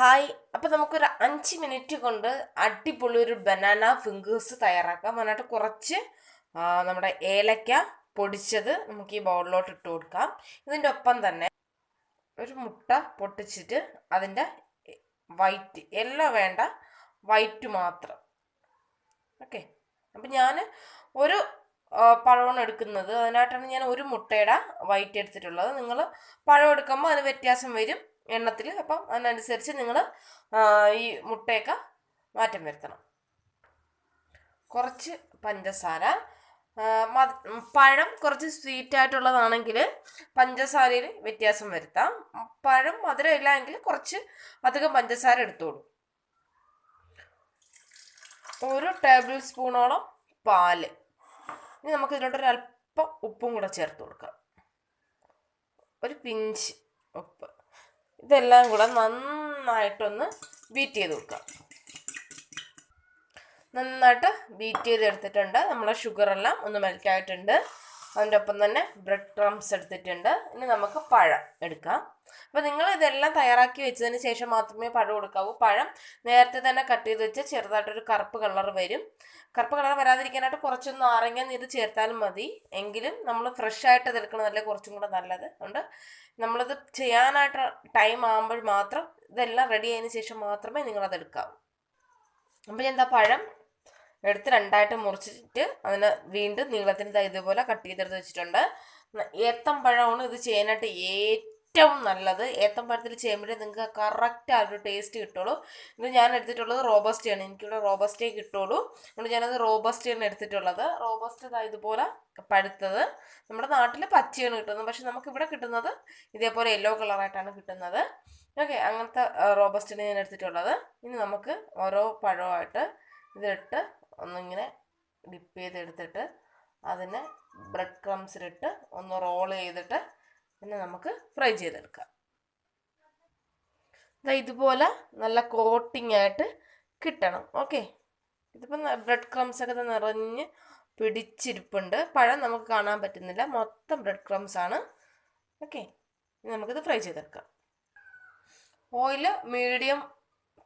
Hi. അപ്പം നമുക്കൊരു അഞ്ച് മിനിറ്റ് കൊണ്ട് അടിപൊളി ഒരു ബനാന ഫിംഗേഴ്സ് തയ്യാറാക്കാം. അതിനായിട്ട് കുറച്ച് നമ്മുടെ ഏലക്ക പൊടിച്ചത് നമുക്ക് ഈ ബൗളിലോട്ട് ഇട്ട് കൊടുക്കാം. ഇതിന്റെ ഒപ്പം തന്നെ ഒരു മുട്ട പൊട്ടിച്ചിട്ട് അതിന്റെ വൈറ്റ് എല്ലാം വേണ്ട വൈറ്റ് മാത്രം. ഓക്കെ അപ്പം ഞാൻ ഒരു പഴമാണ് എടുക്കുന്നത്. അതിനായിട്ടാണ് ഞാൻ ഒരു മുട്ടയുടെ വൈറ്റ് എടുത്തിട്ടുള്ളത്. നിങ്ങൾ പഴം എടുക്കുമ്പോൾ അതിന് വ്യത്യാസം വരും. എണ്ണത്തിൽ അപ്പം അതിനനുസരിച്ച് നിങ്ങൾ ഈ മുട്ടയൊക്കെ മാറ്റം വരുത്തണം. കുറച്ച് പഞ്ചസാര പഴം കുറച്ച് സ്വീറ്റ് ആയിട്ടുള്ളതാണെങ്കിൽ പഞ്ചസാരയിൽ വ്യത്യാസം വരുത്താം. പഴം മധുരം ഇല്ല എങ്കിൽ കുറച്ച് അധികം പഞ്ചസാര എടുത്തോളൂ. ഒരു ടേബിൾ സ്പൂണോളം പാൽ. ഇനി നമുക്ക് ഇതിലോട്ട് ഒരു അല്പം ഉപ്പും കൂടെ ചേർത്ത് കൊടുക്കാം. ഒരു പിഞ്ച് ഉപ്പ്. ഇതെല്ലാം കൂടെ നന്നായിട്ടൊന്ന് ബീറ്റ് ചെയ്ത് കൊടുക്കാം. നന്നായിട്ട് ബീറ്റ് ചെയ്തെടുത്തിട്ടുണ്ട്. നമ്മളെ ഷുഗറെല്ലാം ഒന്ന് മെൽറ്റ് ആയിട്ടുണ്ട്. അതിന്റെ ഒപ്പം തന്നെ ബ്രെഡ് ക്രംസ് എടുത്തിട്ടുണ്ട്. ഇനി നമുക്ക് പഴം എടുക്കാം. അപ്പോൾ നിങ്ങൾ ഇതെല്ലാം തയ്യാറാക്കി വെച്ചതിന് ശേഷം മാത്രമേ പഴം കൊടുക്കാവൂ. പഴം നേരത്തെ തന്നെ കട്ട് ചെയ്ത് വെച്ച് ചെറുതായിട്ടൊരു കറുപ്പ് കളർ വരും. കറുപ്പ് കളർ വരാതിരിക്കാനായിട്ട് കുറച്ചൊന്ന് നാരങ്ങ നീര് ചേർത്താലും മതി. എങ്കിലും നമ്മൾ ഫ്രഷ് ആയിട്ട് ഇതെടുക്കണതല്ലേ കുറച്ചും കൂടെ നല്ലത്. അതുകൊണ്ട് നമ്മളിത് ചെയ്യാനായിട്ട് ടൈം ആകുമ്പോൾ മാത്രം ഇതെല്ലാം റെഡി ആയതിനു ശേഷം മാത്രമേ നിങ്ങളത് എടുക്കാവൂ. അപ്പോൾ എന്താ പഴം? എടുത്ത് രണ്ടായിട്ട് മുറിച്ചിട്ട് അതിന് വീണ്ടും നീളത്തിന് ഇതുപോലെ കട്ട് ചെയ്തെടുത്ത് വെച്ചിട്ടുണ്ട്. ഏത്തം പഴമാണ് ഇത് ചെയ്യാനായിട്ട് ഏറ്റവും നല്ലത്. ഏത്തം പഴത്തിൽ ചെയ്യുമ്പോഴേ നിങ്ങൾക്ക് കറക്റ്റ് ആ ഒരു ടേസ്റ്റ് കിട്ടുള്ളൂ. ഇത് ഞാൻ എടുത്തിട്ടുള്ളത് റോബസ്റ്റയാണ് എനിക്കിവിടെ റോബസ്റ്റേ കിട്ടുള്ളൂ. അതുകൊണ്ട് ഞാനത് റോബസ്റ്റയാണ് എടുത്തിട്ടുള്ളത്. റോബസ്റ്റ് ഇതാ ഇതുപോലെ പഴുത്തത്. നമ്മുടെ നാട്ടിൽ പച്ചയാണ് കിട്ടുന്നത്. പക്ഷെ നമുക്കിവിടെ കിട്ടുന്നത് ഇതേപോലെ യെല്ലോ കളറായിട്ടാണ് കിട്ടുന്നത്. ഓക്കെ അങ്ങനത്തെ റോബസ്റ്റാണ് ഞാൻ എടുത്തിട്ടുള്ളത്. ഇനി നമുക്ക് ഓരോ പഴമായിട്ട് ഇതിട്ട് ഒന്നിങ്ങനെ ഡിപ്പ് ചെയ്തെടുത്തിട്ട് അതിനെ ബ്രെഡ് ക്രംസിലിട്ട് ഒന്ന് റോൾ ചെയ്തിട്ട് പിന്നെ നമുക്ക് ഫ്രൈ ചെയ്തെടുക്കാം. ഇതുപോലെ നല്ല കോട്ടിംഗ് ആയിട്ട് കിട്ടണം. ഓക്കെ ഇതിപ്പം ബ്രെഡ് ക്രംസ് ഒക്കെ നിറഞ്ഞ് പിടിച്ചിരിപ്പുണ്ട്. പഴം നമുക്ക് കാണാൻ പറ്റുന്നില്ല. മൊത്തം ബ്രെഡ് ക്രംസ് ആണ്. ഓക്കെ നമുക്കിത് ഫ്രൈ ചെയ്തെടുക്കാം. ഓയിൽ മീഡിയം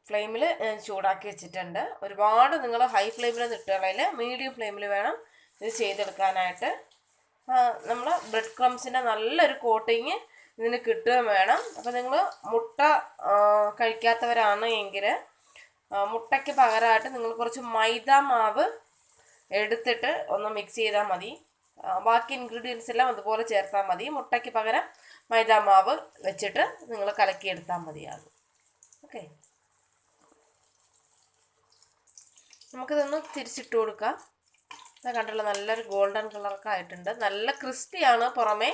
ഫ്ലെയിമിൽ ചൂടാക്കി വെച്ചിട്ടുണ്ട്. ഒരുപാട് നിങ്ങൾ ഹൈ ഫ്ലെയിമിൽ നിട്ടുകളയിൽ മീഡിയം ഫ്ലെയിമിൽ വേണം ഇത് ചെയ്തെടുക്കാനായിട്ട്. നമ്മൾ ബ്രെഡ് ക്രംസിന്റെ നല്ലൊരു കോട്ടിങ് ഇതിന് കിട്ടുകയും വേണം. അപ്പോൾ നിങ്ങൾ മുട്ട കഴിക്കാത്തവരാണ് എങ്കിൽ മുട്ടയ്ക്ക് പകരമായിട്ട് നിങ്ങൾ കുറച്ച് മൈദ മാവ് എടുത്തിട്ട് ഒന്ന് മിക്സ് ചെയ്താൽ മതി. ബാക്കി ഇൻഗ്രീഡിയൻസ് എല്ലാം അതുപോലെ ചേർത്താൽ മതി. മുട്ടയ്ക്ക് പകരം മൈദ മാവ് വെച്ചിട്ട് നിങ്ങൾ കലക്കിയെടുത്താൽ മതിയാകും. ഓക്കെ? നമുക്കിതൊന്ന് തിരിച്ചിട്ട് കൊടുക്കാം. കണ്ടല്ലോ നല്ലൊരു ഗോൾഡൻ കളറൊക്കെ ആയിട്ടുണ്ട്. നല്ല ക്രിസ്പിയാണ് പുറമേ.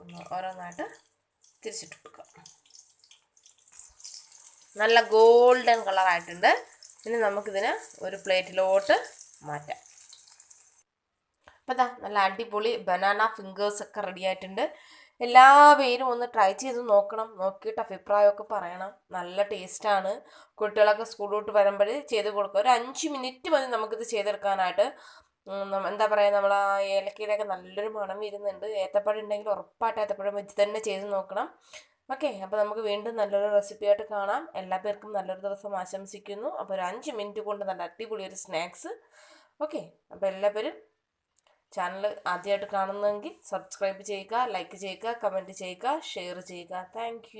ഒന്ന് ഓരോന്നായിട്ട് തിരിച്ചിട്ട് കൊടുക്കാം. നല്ല ഗോൾഡൻ കളറായിട്ടുണ്ട്. ഇനി നമുക്കിതിനെ ഒരു പ്ലേറ്റിലോട്ട് മാറ്റാം. അപ്പോൾ നല്ല അടിപൊളി ബനാന ഫിംഗേഴ്സ് ഒക്കെ റെഡി ആയിട്ടുണ്ട് എല്ലാ പേരും ഒന്ന് ട്രൈ ചെയ്ത് നോക്കണം. നോക്കിയിട്ട് അഭിപ്രായമൊക്കെ പറയണം. നല്ല ടേസ്റ്റാണ് കുട്ടികളൊക്കെ സ്കൂളിലോട്ട് വരുമ്പോൾ ചെയ്ത് കൊടുക്കുക ഒരു അഞ്ച് മിനിറ്റ് മതി നമുക്കിത് ചെയ്തെടുക്കാനായിട്ട്. എന്താ പറയുക നമ്മൾ ആ ഏലക്കയിലൊക്കെ നല്ലൊരു മണം വരുന്നുണ്ട്. ഏത്തപ്പഴം ഉണ്ടെങ്കിൽ ഉറപ്പായിട്ട് ഏത്തപ്പഴം വെച്ച് തന്നെ ചെയ്ത് നോക്കണം. ഓക്കെ അപ്പോൾ നമുക്ക് വീണ്ടും നല്ലൊരു റെസിപ്പിയായിട്ട് കാണാം. എല്ലാ പേർക്കും നല്ലൊരു ദിവസം ആശംസിക്കുന്നു. അപ്പോൾ ഒരു അഞ്ച് മിനിറ്റ് കൊണ്ട് നല്ല അടിപൊളി ഒരു സ്നാക്സ് ഓക്കെ അപ്പോൾ എല്ലാവരും ചാനൽ ആദ്യമായിട്ട് കാണുന്നെങ്കിൽ സബ്സ്ക്രൈബ് ചെയ്യുക ലൈക്ക് ചെയ്യുക കമന്റ് ചെയ്യുക ഷെയർ ചെയ്യുക. താങ്ക്